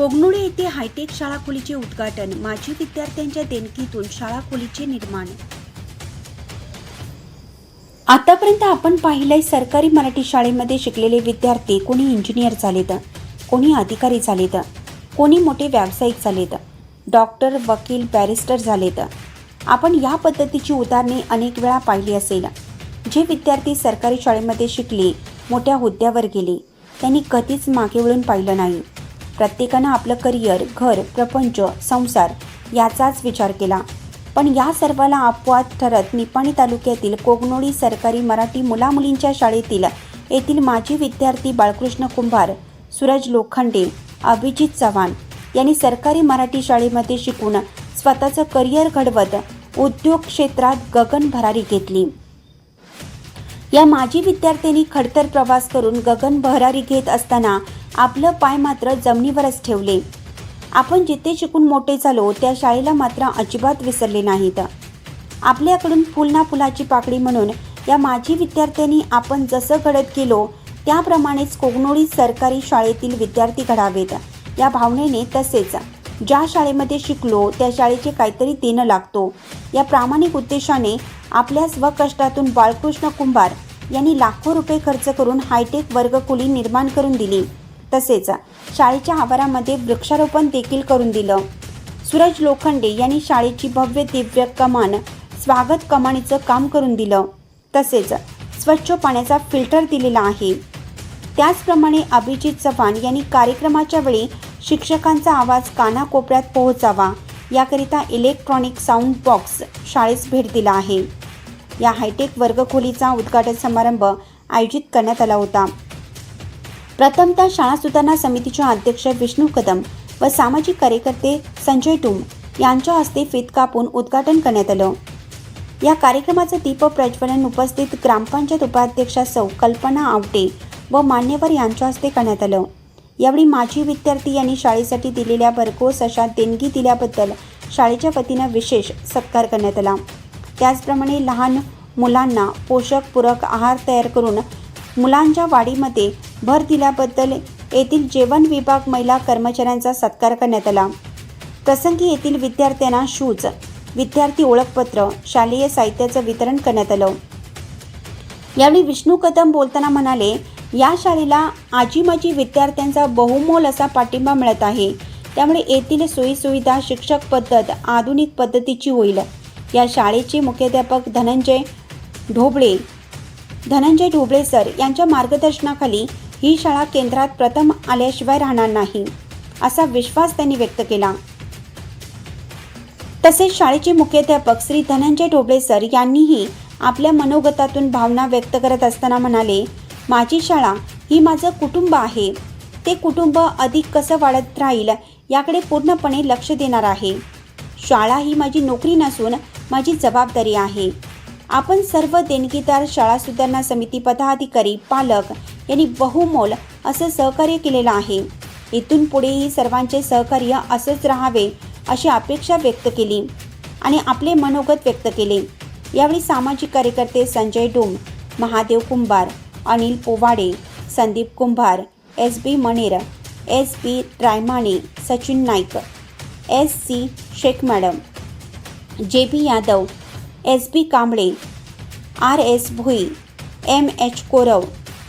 कोगनुळे येथे हायटेक शाळा खोलीचे उद्घाटन. माजी विद्यार्थ्यांच्या देणगीतून शाळा खोलीचे निर्माण. आतापर्यंत आपण पाहिलंय सरकारी मराठी शाळेमध्ये शिकलेले विद्यार्थी कोणी इंजिनियर झालेत कोणी अधिकारी झालेत कोणी मोठे व्यावसायिक झालेत डॉक्टर वकील बॅरिस्टर झालेत. आपण या पद्धतीची उदाहरणे अनेक वेळा पाहिली असेल. जे विद्यार्थी सरकारी शाळेमध्ये शिकले मोठ्या हुद्द्यावर गेले त्यांनी कधीच मागे वळून पाहिलं नाही. प्रत्येकानं आपलं करिअर घर प्रपंच संसार याचाच विचार केला. पण या सर्वाला अपवाद ठरत निपाणी तालुक्यातील कोगनोळी सरकारी मराठी मुलामुलींच्या शाळेतील येथील माजी विद्यार्थी बाळकृष्ण कुंभार सूरज लोखंडे अभिजित चव्हाण यांनी सरकारी मराठी शाळेमध्ये शिकून स्वतःचं करिअर घडवत उद्योग क्षेत्रात गगन भरारी घेतली. या माजी विद्यार्थ्यांनी खडतर प्रवास करून गगन बहरारी घेत असताना आपलं पाय मात्र जमिनीवरच ठेवले. आपण जिथे शिकून मोठे झालो त्या शाळेला मात्र अजिबात विसरले नाहीत. आपल्याकडून फुल ना फुलाची पाकळी म्हणून या माजी विद्यार्थ्यांनी आपण जसं घडत गेलो त्याप्रमाणेच कोगनोळी सरकारी शाळेतील विद्यार्थी घडावेत. या भावनेने तसेच ज्या शाळेमध्ये शिकलो त्या शाळेचे काहीतरी देणं लागतो. या प्रामाणिक उद्देशाने आपल्या स्वकष्टातून बाळकृष्ण कुंभार यांनी लाखो रुपये खर्च करून हायटेक वर्गखोली निर्माण करून दिली. तसेच शाळेच्या आवारामध्ये वृक्षारोपण देखील करून दिलं. सूरज लोखंडे यांनी शाळेची भव्य दिव्य कमान स्वागत कमानीचं काम करून दिलं. तसेच स्वच्छ पाण्याचा फिल्टर दिलेला आहे. त्याचप्रमाणे अभिजित चव्हाण यांनी कार्यक्रमाच्या वेळी शिक्षकांचा आवाज कानाकोपऱ्यात पोहोचावा याकरिता इलेक्ट्रॉनिक साऊंड बॉक्स शाळेस भेट दिला आहे. या हायटेक वर्गखोलीचा उद्घाटन समारंभ आयोजित करण्यात आला होता. प्रथमतः शाळा सुधारणा समितीच्या अध्यक्ष विष्णू कदम व सामाजिक कार्यकर्ते संजय टुम यांच्या हस्ते फीत कापून उद्घाटन करण्यात आलं. या कार्यक्रमाचं दीप प्रज्वलन उपस्थित ग्रामपंचायत उपाध्यक्षा सौ कल्पना आवटे व मान्यवर यांच्या हस्ते करण्यात आलं. यावेळी माजी विद्यार्थी यांनी शाळेसाठी दिलेल्या भरघोस अशा देणगी दिल्याबद्दल शाळेच्या वतीनं विशेष सत्कार करण्यात आला. त्याचप्रमाणे लहान मुलांना पोषक पूरक आहार तयार करून मुलांच्या वाढीमध्ये भर दिल्याबद्दल येथील जेवण विभाग महिला कर्मचाऱ्यांचा सत्कार करण्यात आला. प्रसंगी येथील विद्यार्थ्यांना शूज विद्यार्थी ओळखपत्र शालेय साहित्याचं वितरण करण्यात आलं. यावेळी विष्णू कदम बोलताना म्हणाले या शाळेला आजीमाजी विद्यार्थ्यांचा बहुमोल असा पाठिंबा मिळत आहे. त्यामुळे येथील सोयीसुविधा शिक्षक पद्धत आधुनिक पद्धतीची होईल. या शाळेचे मुख्याध्यापक धनंजय ढोबळे. धनंजय ढोबळे सर यांच्या मार्गदर्शनाखाली ही शाळा केंद्रात प्रथम आल्याशिवाय राहणार नाही असा विश्वास त्यांनी व्यक्त केला. तसेच शाळेचे मुख्याध्यापक श्री धनंजय ढोबळे सर यांनीही आपल्या मनोगतातून भावना व्यक्त करत असताना म्हणाले माझी शाळा ही माझं कुटुंब आहे. ते कुटुंब अधिक कसं वाढत राहील याकडे पूर्णपणे लक्ष देणार आहे. शाळा ही माझी नोकरी नसून माझी जबाबदारी आहे. आपण सर्व देणगीदार शाळा सुधारणा समिती पदाधिकारी पालक यांनी बहुमोल असं सहकार्य केलेलं आहे. इथून पुढेही सर्वांचे सहकार्य असंच राहावे अशी अपेक्षा व्यक्त केली आणि आपले मनोगत व्यक्त केले. यावेळी सामाजिक कार्यकर्ते Sanjay Dom Mahadev Kumbhar Anil Powade Sandeep Kumbhar S B Maner S B Raymane Sachin Naik S C Shaikh madam. J B Yadav S B Kamble R S Bhoi M H Korav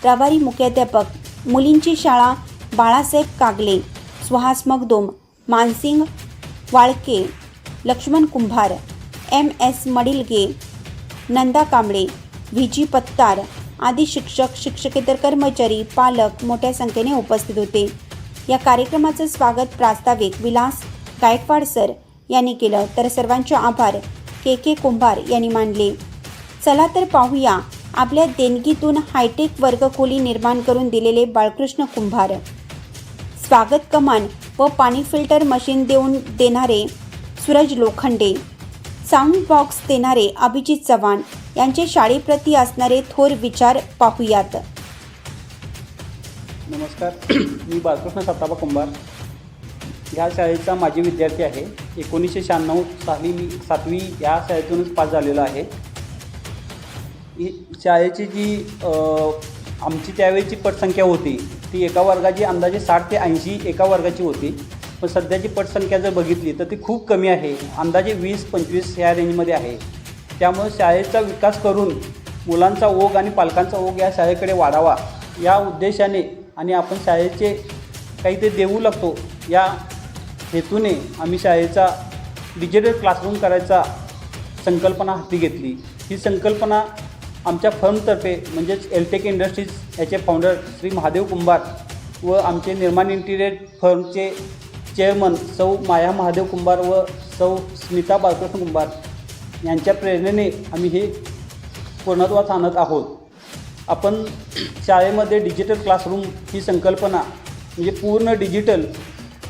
प्रभारी मुख्याध्यापक मुलींची शाळा Balasaheb Kagle Suhas Magdum Mansingh Walke Laxman Kumbhar M S Madilge Nanda Kamble V G Pattar आदी शिक्षक शिक्षकेतर कर्मचारी पालक मोठ्या संख्येने उपस्थित होते. या कार्यक्रमाचं स्वागत प्रास्ताविक विलास गायकवाड सर यांनी केलं. तर सर्वांचे आभार. के. के. कुंभार यांनी मानले. चला तर पाहूया. आपल्या देणगीतून हायटेक वर्गखोली निर्माण करून दिलेले बाळकृष्ण कुंभार. स्वागत कमान व पाणी फिल्टर मशीन देऊन देणारे सूरज लोखंडे. साऊंड बॉक्स देणारे अभिजित चव्हाण यांचे शाळेप्रती असणारे थोर विचार पाहूयात. नमस्कार. मी बाळकृष्ण सत्ताबा कुंभार. ह्या शाळेचा माजी विद्यार्थी आहे. एकोणीसशे शहाण्णव साली मी सातवी या शाळेतूनच पास झालेलो आहे. ही शाळेची जी आमची त्यावेळेची पटसंख्या होती ती एका वर्गाची अंदाजे साठ ते ऐंशी एका वर्गाची होती. पण सध्याची पटसंख्या जर बघितली तर ती खूप कमी आहे. अंदाजे वीस पंचवीस ह्या रेंजमध्ये आहे. त्यामुळे शाळेचा विकास करून मुलांचा ओघ आणि पालकांचा ओघ या शाळेकडे वाढावा या उद्देशाने आणि आपण शाळेचे काही ते देऊ लागतो या हेतूने आम्ही शाळेचा डिजिटल क्लासरूम करायचा संकल्पना हाती घेतली. ही संकल्पना आमच्या फर्मतर्फे म्हणजेच एलटेक इंडस्ट्रीज याचे फाउंडर श्री महादेव कुंभार व आमचे निर्माण इंटिरियर फर्मचे चेअरमन सौ माया महादेव कुंभार व सौ स्मिता बालकृष्ण कुंभार यांच्या प्रेरणेने आम्ही हे पूर्णत्वास आणत आहोत. आपण शाळेमध्ये डिजिटल क्लासरूम ही संकल्पना म्हणजे पूर्ण डिजिटल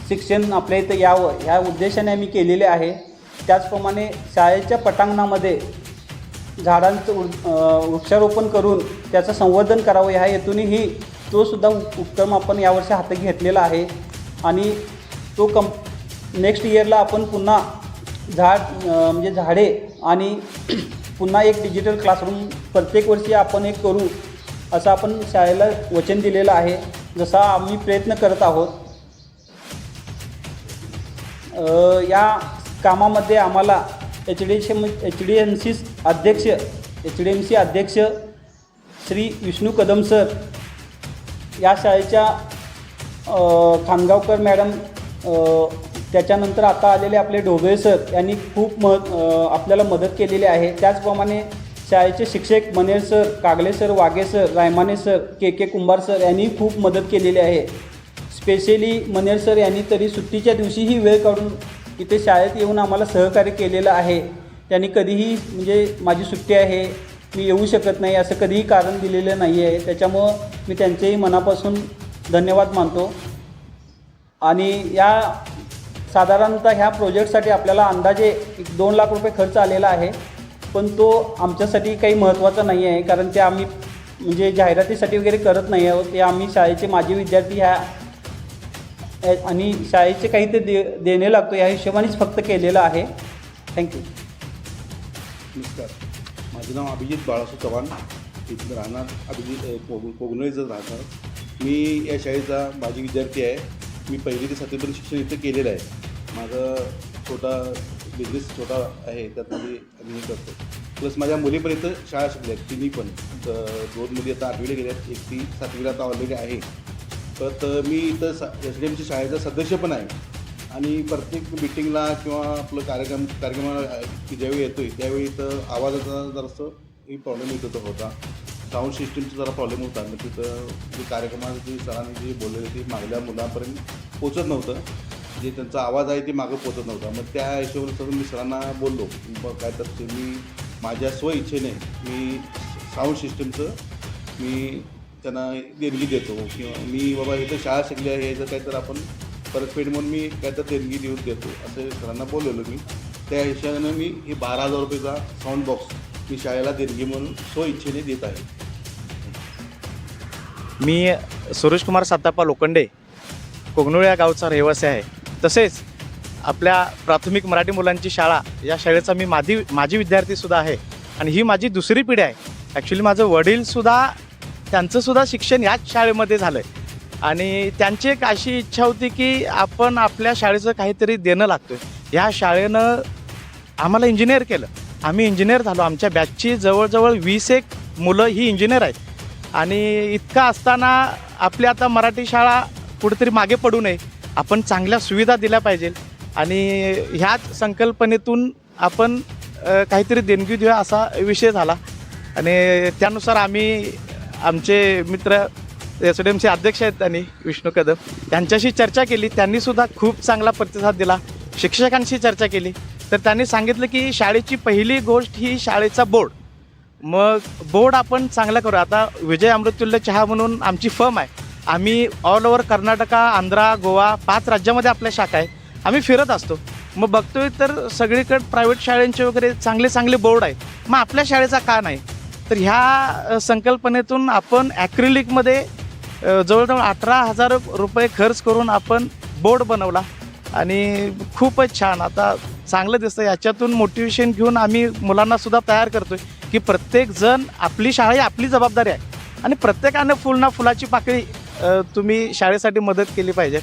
शिक्षण आपल्या इथं यावं ह्या उद्देशाने आम्ही केलेले आहे. त्याचप्रमाणे शाळेच्या पटांगणामध्ये झाडांचं उ- वृक्षारोपण करून त्याचं संवर्धन करावं ह्या हेतूनही तोसुद्धा उपक्रम आपण यावर्षी हाती घेतलेला आहे. आणि तो कं नेक्स्ट इयरला आपण पुन्हा झाड म्हणजे झाडे आणि पुन्हा एक डिजिटल क्लासरूम प्रत्येक वर्षी आपण एक करू असं आपण शाळेला वचन दिलेलं आहे. जसा आम्ही प्रयत्न करत आहोत या कामामध्ये आम्हाला H D M H D M C अध्यक्ष एच डी एम सी अध्यक्ष श्री विष्णू कदम सर या शाळेच्या खानगावकर मॅडम त्याच्यानंतर आता आलेले आपले ढोबळे सर यांनी खूप म आपल्याला मदत केलेली आहे. त्याचप्रमाणे शाळेचे शिक्षक Maner sir Kagle sir Waghe sir Raymane sir K K Kumbhar sir यांनी खूप मदत केलेली आहे. स्पेशली मनेर सर यांनी तरी सुट्टीच्या दिवशीही वेळ काढून इथे शाळेत येऊन आम्हाला सहकार्य केलेलं आहे. त्यांनी कधीही म्हणजे माझी सुट्टी आहे मी येऊ शकत नाही असं कधीही कारण दिलेलं नाही आहे त्याच्यामुळं मी त्यांचेही मनापासून धन्यवाद मानतो. आणि या साधारणतः ह्या प्रोजेक्टसाठी आपल्याला अंदाजे एक दोन लाख रुपये खर्च आलेला आहे. पण तो आमच्यासाठी काही महत्त्वाचा नाही आहे कारण ते आम्ही म्हणजे जाहिरातीसाठी वगैरे करत नाही आहोत. ते आम्ही शाळेचे माजी विद्यार्थी ह्या आणि शाळेचे काही ते दे देणे लागतो या हिशोबानेच फक्त केलेलं आहे. थँक्यू नमस्कार. माझं नाव अभिजित बाळासु चव्हाण. इथं राहणार अभिजित कोग कोगनळीचं राहणार. मी या शाळेचा माझी विद्यार्थी आहे. मी पहिली ते सातवीपर्यंत शिक्षण इथं केलेलं आहे. माझं छोटा बिझनेस छोटा आहे त्यात मी आम्ही हे करतो. प्लस माझ्या मुलीपर्यंत शाळा शिकल्या आहेत तिन्ही पण तर दोन मुली आता आठवीला गेल्या आहेत एक ती सातवीला आता ऑलरेडी आहे. परत मी इथं सा एस डी एमच्या शाळेचा सदस्य पण आहे. आणि प्रत्येक मिटिंगला किंवा आपलं कार्यक्रम कार्यक्रमाला ज्यावेळी येतो आहे त्यावेळी इथं आवाजाचा जरासं प्रॉब्लेम येत होता होता. साऊंड सिस्टीमचा जरा प्रॉब्लेम होता. मग तिथं जे कार्यक्रमात सरांनी जी बोललेली ती मागल्या मुलांपर्यंत पोचत नव्हतं. जे त्यांचा आवाज आहे ते मागं पोचत नव्हता. मग त्या हिशोबाने सर मी सरांना बोललो मग काय तर ते मी माझ्या स्वइच्छेने मी साऊंड सिस्टीमचं मी त्यांना देणगी देतो. किंवा मी बाबा इथं शाळा शिकली आहे याचं काहीतरी तर आपण परतफेड म्हणून मी काहीतरी देणगी देऊन देतो. असं सरांना बोललेलो मी. त्या हिशोबानं मी हे बारा हजार रुपयेचा साऊंड बॉक्स मी शाळेला देणगी म्हणून स्वइच्छेने देत आहे. मी सुरेश कुमार सातापा लोखंडे कोगनुळ या गावचा रहिवासी आहे. तसेच आपल्या प्राथमिक मराठी मुलांची शाळा या शाळेचा मी माझी माझी विद्यार्थीसुद्धा आहे. आणि ही माझी दुसरी पिढी आहे. ॲक्च्युली माझं वडीलसुद्धा त्यांचंसुद्धा शिक्षण याच शाळेमध्ये झालं आहे आणि त्यांची एक अशी इच्छा होती की आपण आपल्या शाळेचं काहीतरी देणं लागतोय. आहे ह्या शाळेनं आम्हाला इंजिनियर केलं. आम्ही इंजिनियर झालो. आमच्या बॅचची जवळजवळ वीस एक मुलं ही इंजिनियर आहेत. आणि इतकं असताना आपली आता मराठी शाळा कुठेतरी मागे पडू नये. आपण चांगल्या सुविधा दिल्या पाहिजे. आणि ह्याच संकल्पनेतून आपण काहीतरी देणगी देऊया असा विषय झाला. आणि त्यानुसार आम्ही आमचे मित्र एस डी एमचे अध्यक्ष आहेत त्यांनी विष्णू कदम. त्यांच्याशी चर्चा केली. त्यांनीसुद्धा खूप चांगला प्रतिसाद दिला. शिक्षकांशी चर्चा केली. तर त्यांनी सांगितलं की शाळेची पहिली गोष्ट ही शाळेचा बोर्ड. मग बोर्ड आपण चांगला करू. आता विजय अमृतुल्य चहा म्हणून आमची फर्म आहे. आम्ही ऑल ओव्हर कर्नाटका आंध्रा गोवा पाच राज्यामध्ये आपल्या शाखा आहे. आम्ही फिरत असतो. मग बघतोय तर सगळीकडे प्रायव्हेट शाळेंचे वगैरे चांगले चांगले बोर्ड आहेत. मग आपल्या शाळेचा का नाही? तर ह्या संकल्पनेतून आपण ॲक्रिलिकमध्ये जवळजवळ अठरा हजार रुपये खर्च करून आपण बोर्ड बनवला. आणि खूपच छान. आता चांगलं दिसतं याच्यातून मोटिवेशन घेऊन आम्ही मुलांनासुद्धा तयार करतो आहे की प्रत्येकजण आपली शाळा ही आपली जबाबदारी आहे. आणि प्रत्येकानं फुल ना फुलाची पाकळी तुम्ही शाळेसाठी मदत केली पाहिजे.